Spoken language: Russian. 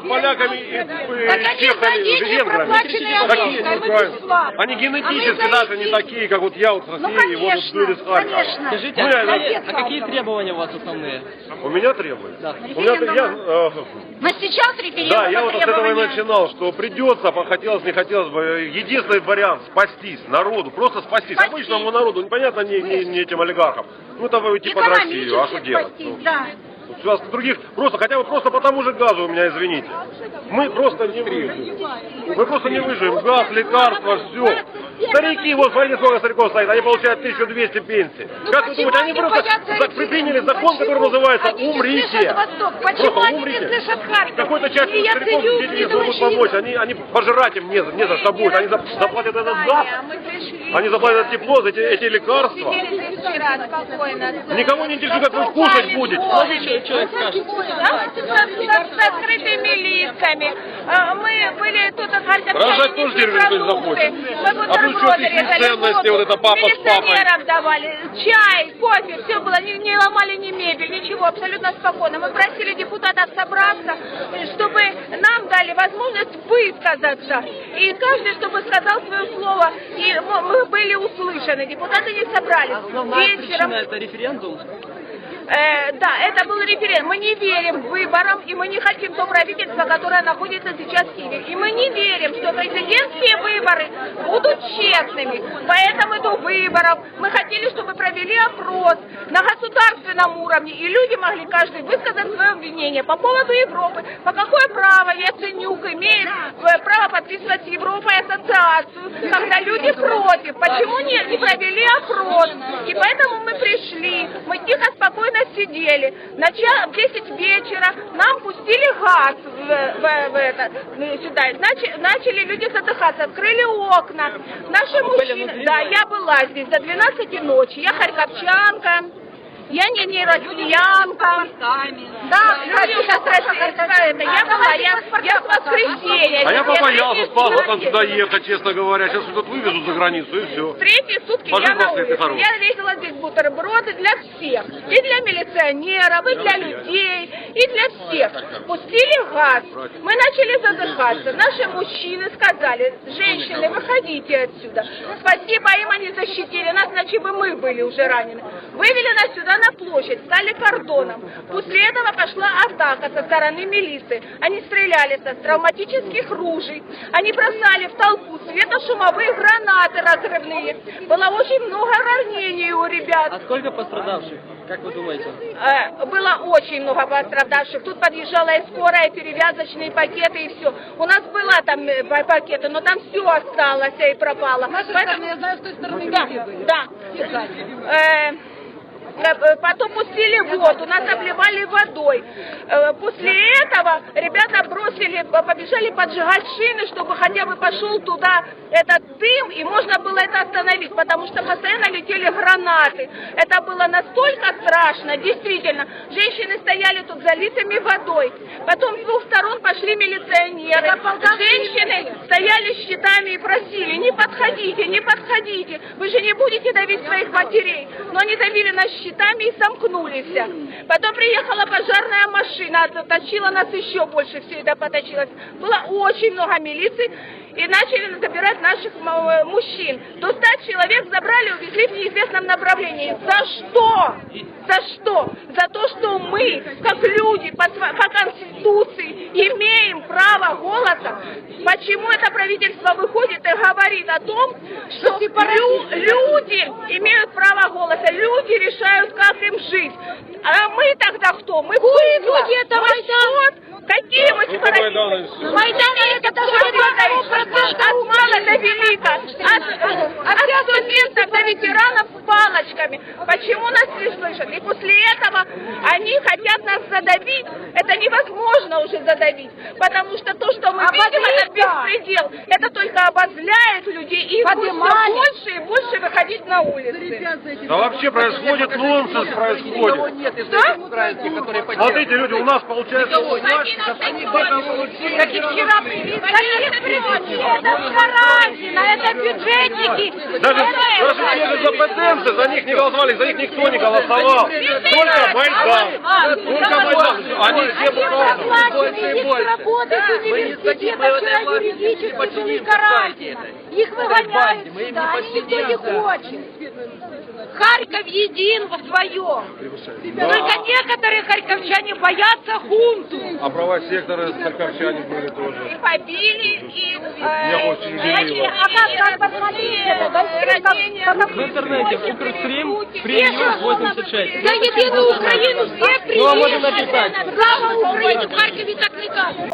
с поляками и, чехами, задержаны, венграми. Они генетически даже не такие, как вот я вот с Ну, России, и вот люди с Харькова. Скажите, а, э, какие, а какие требования у вас основные? У меня требуют. Да. У меня, я, э, Но сейчас референдум да, я вот с этого и требования. начинал, что придется, хотелось, не хотелось бы, э, единственный вариант спастись народу, просто спастись, Спастись. обычному народу, непонятно не, не, не этим олигархам. Ну это вы уйти под Россию, а что делать? Ну, да. У вас других, просто, хотя бы просто по тому же газу у меня, извините. Мы просто не выживем. Мы просто не выживем. Газ, лекарства, все. Старики, вот смотрите, сколько стариков стоит, они получают 1200 пенсий. Ну как вы думаете, они они просто за- приняли закон, который называется Они «Умрите». Просто они умрите. Какой-то часть И стариков, дети не смогут помочь, они, они пожрать им не, не за что будет, они за- заплатят этот газ, они заплатят это тепло, за эти, эти лекарства. Никого не интересует, как вы кушать будете. Можете человек скажет? Да, с, открытыми лицами. А, Мы были тут Рожать тоже продукты. захочет. Мы А бутерброды лишние резали, ценности, вот это папа с папой? Милиционерам давали чай, кофе, все было, не, не ломали ни мебель, ничего, абсолютно спокойно. Мы просили депутатов собраться, чтобы нам дали возможность высказаться. И каждый, чтобы сказал свое слово, и мы были услышаны. Депутаты не собрались. Основная причина Вечером это референдум. Э, да, это был референдум. Мы не верим выборам, и мы не хотим то правительство, которое находится сейчас в Киеве. И мы не верим, что президентские выборы будут честными. Поэтому до выборов мы хотели, чтобы провели опрос на государственном уровне, и люди могли каждый высказать свое мнение по поводу Европы. По какое право Яценюк имеет э, право подписывать с Европой ассоциацию, когда люди против? Почему не, не провели опрос? И поэтому мы пришли, мы тихо, спокойно сидели. Начало в 10 вечера нам пустили газ в, в- в это, ну, сюда. Начали, начали люди задыхаться, открыли окна. Наши мужчины... да? я была здесь до 12 ночи. Я харьковчанка. Я не, не россиянка. Да, люди сейчас это, я была, я, я в воскресенье. А я побоялся, третьи спал, вот там сюда ехать, честно говоря. Сейчас тут вывезут за границу и все. Третьи сутки я на улице. Я весила здесь бутерброды для всех. И для милиционеров, и для людей, и для всех. Пустили газ. Мы начали задыхаться. Наши мужчины сказали, женщины, выходите отсюда. Спасибо им, они защитили нас, иначе бы мы были уже ранены. Вывели нас сюда на площадь, стали кордоном. После этого пошла атака со стороны милиции. Они стреляли со травматических ружей. Они бросали в толпу светошумовые гранаты разрывные. Было очень много ранений у ребят. А сколько пострадавших? Как вы думаете? Э, Было очень много пострадавших. Тут подъезжала и скорая, перевязочные пакеты и все. У нас была там э, па- пакеты, но там все осталось и пропало. Поэтому- я знаю, с той стороны да, были. да. Э, Потом пустили воду, нас обливали водой. Э, После этого ребята бросили, побежали поджигать шины, чтобы хотя бы пошел туда этот дым, и можно было это остановить, потому что постоянно летели гранаты. Это было настолько страшно, действительно. Женщины стояли тут залитыми водой. Потом с двух сторон пошли милиционеры. Женщины стояли с щитами и просили, не подходите, не подходите. Вы же не будете давить своих матерей. Но они давили нас щитами и сомкнулись. Потом приехала пожарная машина, отточила нас еще больше, все это поточилось. Было очень много милиции. И начали забирать наших э, мужчин. До ста человек забрали, увезли в неизвестном направлении. За что? За что? За то, что мы, как люди по, по Конституции, имеем право голоса. Почему это правительство выходит и говорит о том, что лю- люди имеют право голоса, люди решают, как им жить. А мы тогда кто? Мы люди это Майдан. Какие мы Ну, сепаратисты? Майдан это тоже от мала до велика, от, от студентов до ветеранов с палочками. Почему нас не слышат? И после этого они хотят нас задавить. Это невозможно уже задавить, потому что то, что мы видим, это беспредел. Это только обозляет людей, и их будет все Поднимали. больше и больше выходить на улицы. Да вообще происходит нонсенс, происходит. нет которые Смотрите, люди, у нас получается... Как и вчера привезли. Это Карантина, это бюджетники. Даже, даже те же западенцы, за них не голосовали, за них никто не голосовал. Только Майдан. Только Майдан. Они все больше. работать Мы не университет, хотим, мы в этой вчера не юридически подчинимся карательно. партии Их выгоняют банде, мы им не сюда, они никто не подчинимся. Хочет. Харьков един во своем. Только некоторые харьковчане боятся хунту. А права сектора харьковчане были тоже. И побили, и Я э, очень ранили, удивила. А как, как посмотрите, ранения. В интернете Укрстрим, прием 86. За единую Украину всех Ну, а написать. Слава Украине, в Харькове так не кажут.